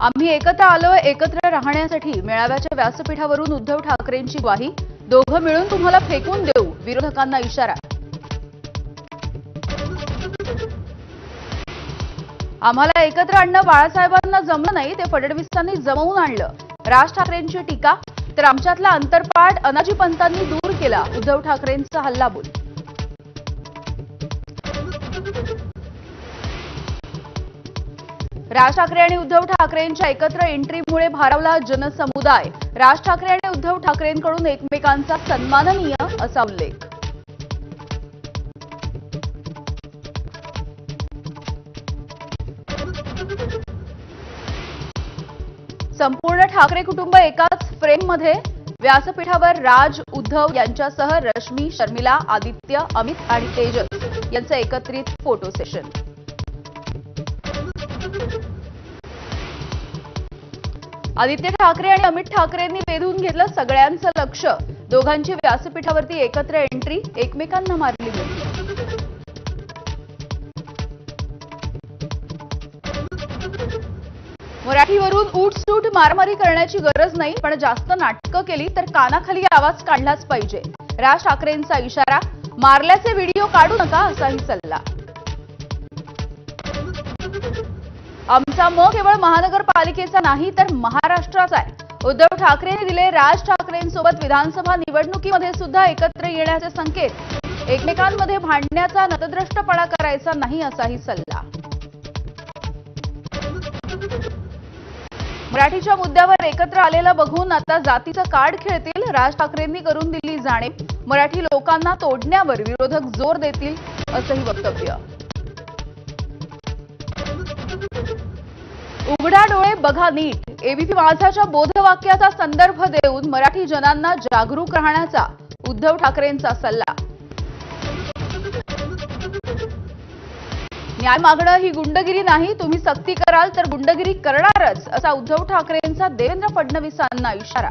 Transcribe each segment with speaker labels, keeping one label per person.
Speaker 1: आम्ही एकत्र आलोय एकत्र राहण्यासाठी. मेळाव्याच्या व्यासपीठावरून उद्धव ठाकरेंची ग्वाही. दोघं मिळून तुम्हाला फेकून देऊ विरोधकांना इशारा. आम्हाला एकत्र आणणं बाळासाहेबांना जमलं नाही ते फडणवीसांनी जमवून आणलं. राज ठाकरेंची टीका तर आमच्यातला अंतरपाठ अनाजी पंतांनी दूर केला उद्धव ठाकरेंचा हल्लाबोल राज ठाकरे आणि उद्धव ठाकरेंच्या एकत्र एंट्रीमुळे भारावला जनसमुदाय. राज ठाकरे आणि उद्धव ठाकरेंकडून एकमेकांचा सन्माननीय असा उल्लेख. संपूर्ण ठाकरे कुटुंब एकाच फ्रेममध्ये. व्यासपीठावर राज उद्धव यांच्यासह रश्मी शर्मिला आदित्य अमित आणि तेजस यांचं एकत्रित फोटो सेशन. आदित्य ठाकरे आणि अमित ठाकरेंनी वेधून घेतलं सगळ्यांचं लक्ष. दोघांची व्यासपीठावरती एकत्र एंट्री एकमेकांना मारली मराठीवरून उठसूट मारमारी करण्याची गरज नाही पण जास्त नाटकं केली तर कानाखाली आवाज काढलाच पाहिजे. राज ठाकरेंचा इशारा मारल्याचे व्हिडिओ काढू नका असाही सल्ला. आमचा म केवळ महानगरपालिकेचा नाही तर महाराष्ट्राचा आहे. उद्धव ठाकरेंनी दिले राज ठाकरेंसोबत विधानसभा निवडणुकीमध्ये सुद्धा एकत्र येण्याचे संकेत. एकमेकांमध्ये भांडण्याचा नतद्रष्टपणा करायचा नाही असाही सल्ला. मराठीच्या मुद्द्यावर एकत्र आलेलं बघून आता जातीचं कार्ड खेळतील राज ठाकरेंनी करून दिली जाणे मराठी लोकांना तोडण्यावर विरोधक जोर देतील असंही वक्तव्य. उघडा डोळे बघा नीट. एबीपी माझाच्या बोधवाक्याचा संदर्भ देऊन मराठी जनांना जागरूक राहण्याचा उद्धव ठाकरेंचा सल्ला. न्याय मागणं ही गुंडगिरी नाही तुम्ही सक्ती कराल तर गुंडगिरी करणारच असा उद्धव ठाकरेंचा देवेंद्र फडणवीसांना इशारा.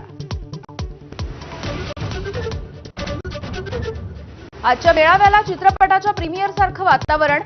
Speaker 1: आजच्या मेळाव्याला चित्रपटाच्या प्रीमियर सारखं वातावरण